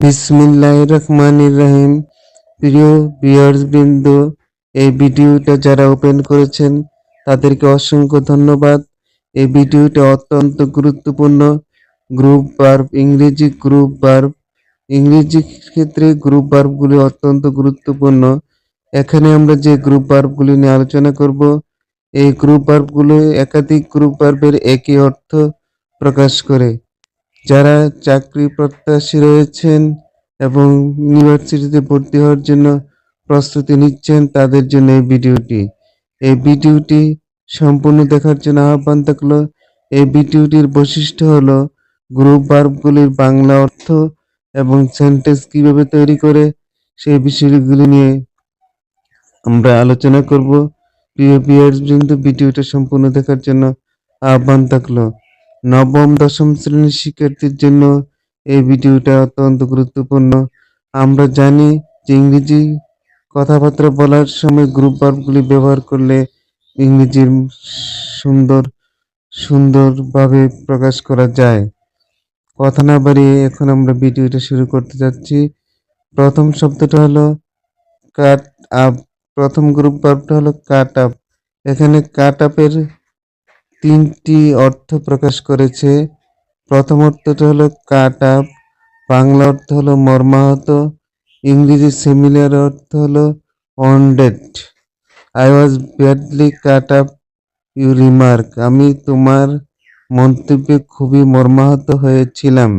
বিসমিল্লাহ রহমানির রহিম। প্রিয় ভিউয়ার্স বৃন্দ, এই ভিডিওটা যারা ওপেন করেছেন, তাদেরকে অসংখ্য ধন্যবাদ। এই ভিডিওটা অত্যন্ত গুরুত্বপূর্ণ। গ্রুপ বার্ব ইংরেজি, গ্রুপ বার্ব ইংরেজি ক্ষেত্রে গ্রুপ বার্বগুলি অত্যন্ত গুরুত্বপূর্ণ। এখানে আমরা যে গ্রুপ বার্বগুলি নিয়ে আলোচনা করব, এই গ্রুপ বার্বগুলো একাধিক গ্রুপ বার্বের একই অর্থ প্রকাশ করে। যারা চাকরি প্রত্যাশী রয়েছেন এবং ইউনিভার্সিটিতে ভর্তি হওয়ার জন্য প্রস্তুতি নিচ্ছেন, তাদের জন্য এই ভিডিওটি। এই ভিডিওটি সম্পূর্ণ দেখার জন্য আহ্বান থাকল, এই ভিডিওটির বৈশিষ্ট্য হলো গ্রুপ বার্বগুলির বাংলা অর্থ এবং সেন্টেন্স কীভাবে তৈরি করে সেই বিষয়গুলি নিয়ে আমরা আলোচনা করব। প্রিয় ভিউয়ার্স বৃন্দ, ভিডিওটা সম্পূর্ণ দেখার জন্য আহ্বান থাকল। নবম, দশম শ্রেণির শিক্ষার্থীর জন্য এই ভিডিওটা অত্যন্ত গুরুত্বপূর্ণ। আমরা জানি যে ইংরেজি কথাবার্তা বলার সময় গ্রুপ বার্বগুলি ব্যবহার করলে ইংরেজির সুন্দর, সুন্দরভাবে প্রকাশ করা যায়। কথা না বাড়িয়ে এখন আমরা ভিডিওটা শুরু করতে যাচ্ছি। প্রথম শব্দটা হলো কাট আপ প্রথম গ্রুপ বার্বটা হলো কাট আপ এখানে কাট আপের তিনটি অর্থ প্রকাশ করেছে। প্রথম অর্থটা হলো কাট আপ বাংলা অর্থ হলো মর্মাহত, ইংরেজি সিমিলার অর্থ হলো wounded. I was badly cut up you remark আমি তোমার মন্তব্যে খুবই মর্মাহত হয়েছিলাম।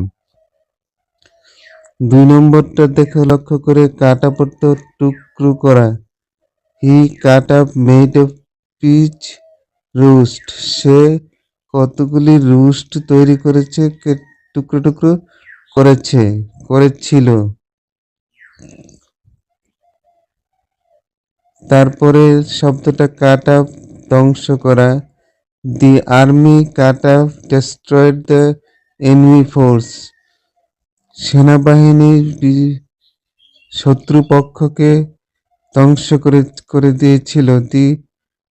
দুই নম্বরটা দেখে, লক্ষ্য করে কাট অর্থ টুকরো করা। He cut up made of piece roast. সে কতগুলি রুস্ট তৈরি করেছে টুকরো টুকরো করেছে, করেছিল। তারপরে শব্দটা কাট আপ, ধ্বংস করা। The army cut up, destroyed the enemy force. সেনাবাহিনী শত্রুপক্ষকে ধ্বংস করে করে দিয়েছিল। The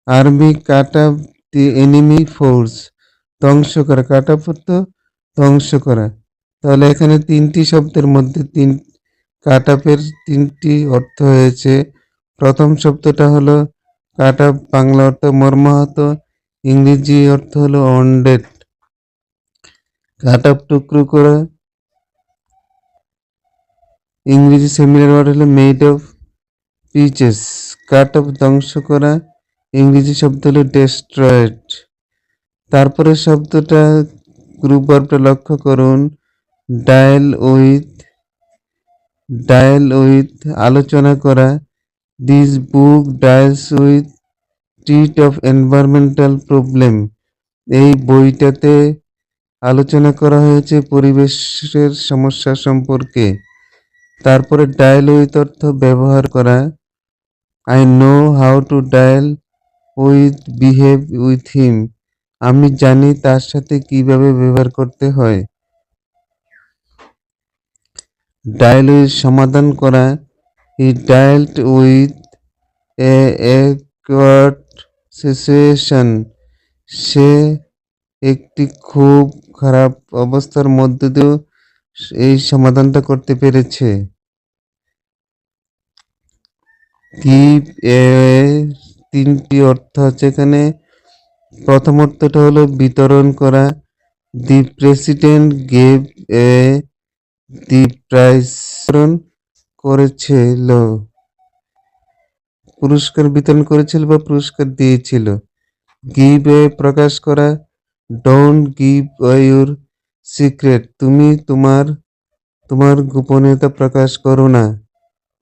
army cut up the enemy force ধ্বংস করা কাট আপ ধ্বংস করা। তাহলে এখানে তিনটি শব্দের মধ্যে তিন কাট আপের তিনটি অর্থ হয়েছে। প্রথম শব্দটা হলো কাট আপ বাংলা অর্থ মর্মাহত, ইংরেজি অর্থ হলো অনডেড কাট আপ টুকরো করা। ইংরেজি সেমিনার ওয়ার্ড হলো made of pieces cut off ধ্বংস করা। ইংরেজি শব্দ হলো ডেস্ট্রয়েড তারপরে শব্দটা গ্রুপ বার্বটা লক্ষ্য করুন। ডায়াল উইথ ডায়াল উইথ আলোচনা করা। This book deals with treat of environmental problem এই বইটাতে আলোচনা করা হয়েছে পরিবেশের সমস্যা সম্পর্কে। তারপরে ডায়াল উইথ অর্থ ব্যবহার করা। I know how to deal with behave with him আমি জানি তার সাথে কীভাবে ব্যবহার করতে হয়। ডায়াল উইথ সমাধান করা। He dealt with a situation সে একটি খুব খারাপ অবস্থার মধ্য দিয়েও এই সমাধানটা করতে পেরেছে। গিভ এ তিনটি অর্থ আছে এখানে। প্রথম অর্থটা হলো বিতরণ করা। The president gave a the prize করেছিল। পুরস্কার বিতরণ করেছিল বা পুরস্কার দিয়েছিল। গিভ এ প্রকাশ করা। Don't give your secret. তুমি তোমার তোমার গোপনীয়তা প্রকাশ করো না।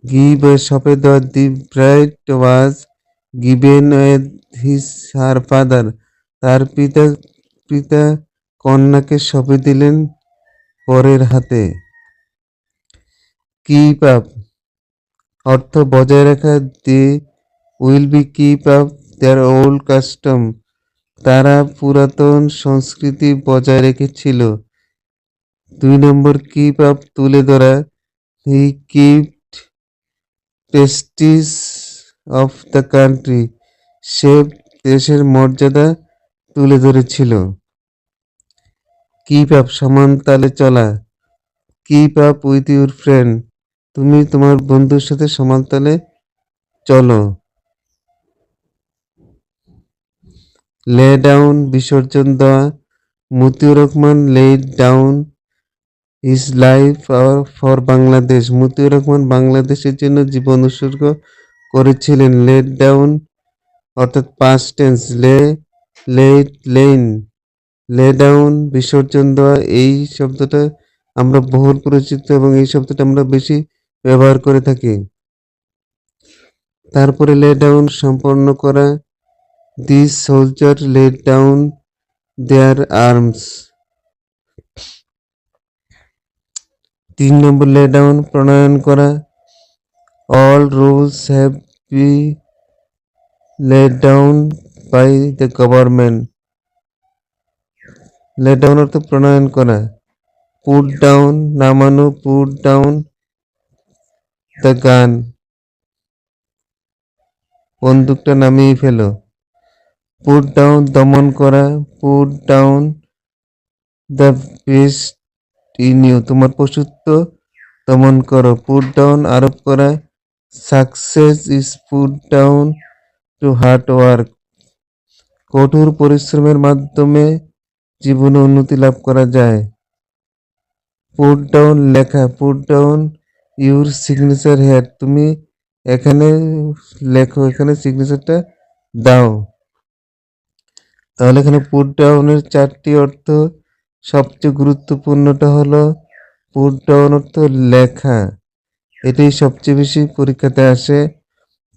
গিভ এ শপে দেওয়া the bride was given his her father. তার পিতা পিতা কন্যাকে শপে দিলেন পরের হাতে। কিপ আপ অর্থ বজায় রাখা they will be keep up their old custom. তারা পুরাতন সংস্কৃতি বজায় রেখেছিল। দুই নম্বর কিপ আপ তুলে ধরা? He keep prestige of the country সে দেশের মর্যাদা তুলে ধরেছিল। কিপ আপ সমান তালে চলা? Keep up with your friend তুমি তোমার বন্ধুর সাথে সমান তালে চলো। লে ডাউন বিসর্জন দেওয়া। Matiur Rahman laid down his life for Bangladesh. Matiur Rahman বাংলাদেশের জন্য জীবন উৎসর্গ করেছিলেন। লেড ডাউন অর্থাৎ past tense lay laid lain lay down বিসর্জন দেওয়া, এই শব্দটা আমরা বহুল পরিচিত এবং এই শব্দটা আমরা বেশি ব্যবহার করে থাকি। তারপরে লে ডাউন সম্পন্ন করা the soldier laid down their arms তিন নম্বর লে ডাউন প্রণয়ন করা all rules have be laid down by the government laid down অর্থ প্রণয়ন করা। পুট ডাউন নামানো পুট ডাউন দ্য গান বন্দুকটা নামিয়ে ফেলো। পুট ডাউন দমন করা। Put down the beast in you তোমার পশুত্ব দমন করো। পুট ডাউন আরোপ করা। Success is put down to hard work কঠোর পরিশ্রমের মাধ্যমে জীবনে উন্নতি লাভ করা যায়। পুট ডাউন লেখা put down your signature here তুমি এখানে লেখো, এখানে সিগনেচারটা দাও। তাহলে এখানে পুট ডাউনের চারটি অর্থ সবচেয়ে গুরুত্বপূর্ণটা হলো পুট ডাউন অর্থ লেখা। এটাই সবচেয়ে বেশি পরীক্ষাতে আসে।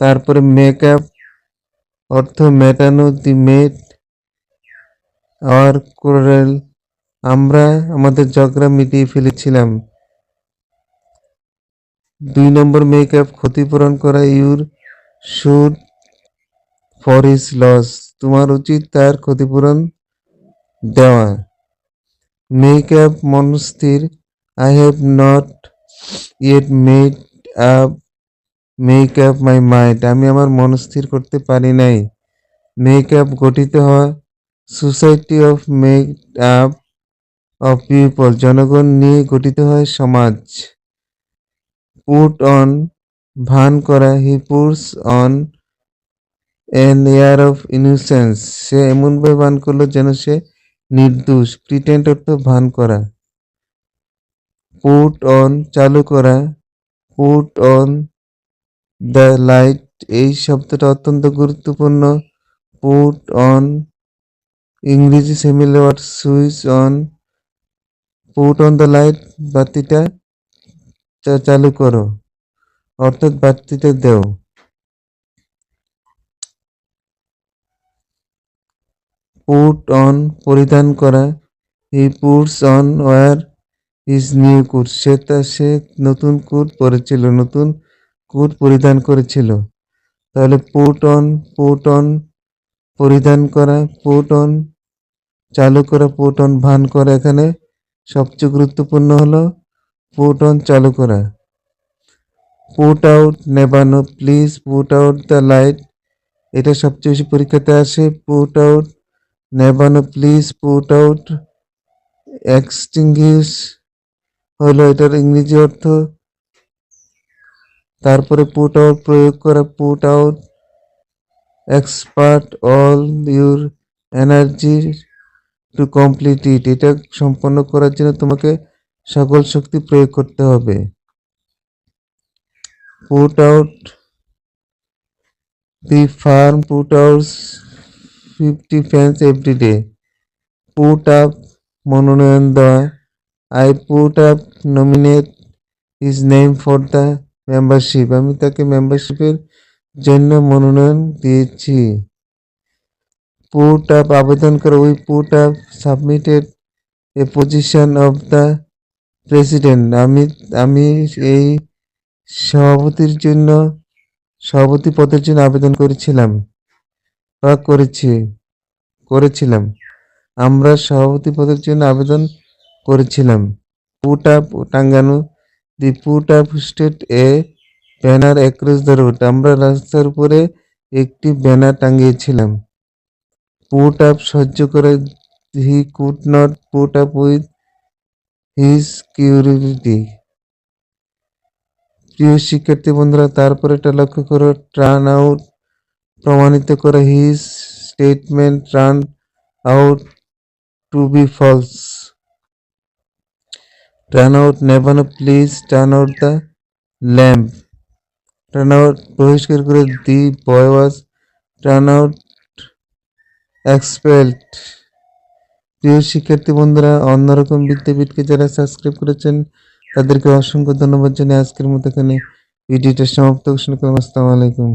তারপরে মেকআপ অর্থ মেটানো দি মেট আর কোরেল আমরা আমাদের ঝগড়া মিটিয়ে ফেলেছিলাম। দুই নম্বর মেকআপ ক্ষতিপূরণ করা your should for his loss তোমার উচিত তার ক্ষতিপূরণ দেওয়া। মেকআপ মনস্থির I have not yet made up make up my mind আমি আমার মনস্থির করতে পারি নাই। মেক আপ গঠিত হয়। Society of make up of people জনগণ নিয়ে গঠিত হয় সমাজ। পুট অন ভান করা। He puts on an air of innocence সে এমনভাবে ভান করল যেন সে নির্দোষ। প্রিটেন্ট অর্থ ভান করা। পুট অন চালু করা পুট অন দ্য লাইট এই শব্দটা অত্যন্ত গুরুত্বপূর্ণ পুট অন ইংরেজি সেমিলে word switch on put on the light বাতিটা চালু করো, অর্থাৎ বাতিটা দেও। পুট অন পরিধান করা he puts on wear his new coat সে তা সে নতুন কুট পরেছিল, নতুন কুট পরিধান করেছিল। তাহলে পুট অন পুট অন পরিধান করা, পুট অন চালু করা, পুট অন ভান করা এখানে সবচেয়ে গুরুত্বপূর্ণ হলো পুট অন চালু করা। Put out নেবানো, please put out the light. এটা সবচেয়ে বেশি পরীক্ষাতে আসে, পুট আউট নেবানো, প্লিজ পুট আউট এক্সটিংগুইশ হলো এটার ইংরেজি অর্থ, তারপরে পুট আউট প্রয়োগ করা put out expert all your energy to complete it এটা সম্পন্ন করার জন্য তোমাকে সকল শক্তি প্রয়োগ করতে হবে। Put out the firm put out fifty fans every day put up মনোনয়ন দেওয়া। I put up nominate his name for the membership আমি তাকে মেম্বারশিপের জন্য মনোনয়ন দিয়েছি। পুট আপ আবেদন করে we put up submitted a position of the president আমি আমি এই সভাপতির জন্য, সভাপতি পদের জন্য আবেদন করেছিলাম বা করেছি, করেছিলাম। আমরা সভাপতি পদের জন্য আবেদন করেছিলাম। পুট আপ টাঙ্গানো the put up state a banner across the road আমরা রাস্তার উপরে একটি ব্যানার টাঙিয়েছিলাম। পুট আপ সহ্য করে he could not put up with his security প্রিয় শিক্ষার্থী বন্ধুরা, তারপরে এটা লক্ষ্য করো, টার্ন আউট প্রমাণিত করে his statement turn out to be false. Turn out নেভানো please turn out the lamp turn out বহিষ্কার করে দি বয় ওয়াজ টার্ন আউট এক্সপেল্ড প্রিয় শিক্ষার্থী বন্ধুরা অন্যরকম বিদ্যাপীঠকে যারা সাবস্ক্রাইব করেছেন, তাদেরকে অসংখ্য ধন্যবাদ জানিয়ে আজকের মতো এখানে ভিডিওটা সমাপ্ত ঘোষণা করলাম আসসালামু আলাইকুম।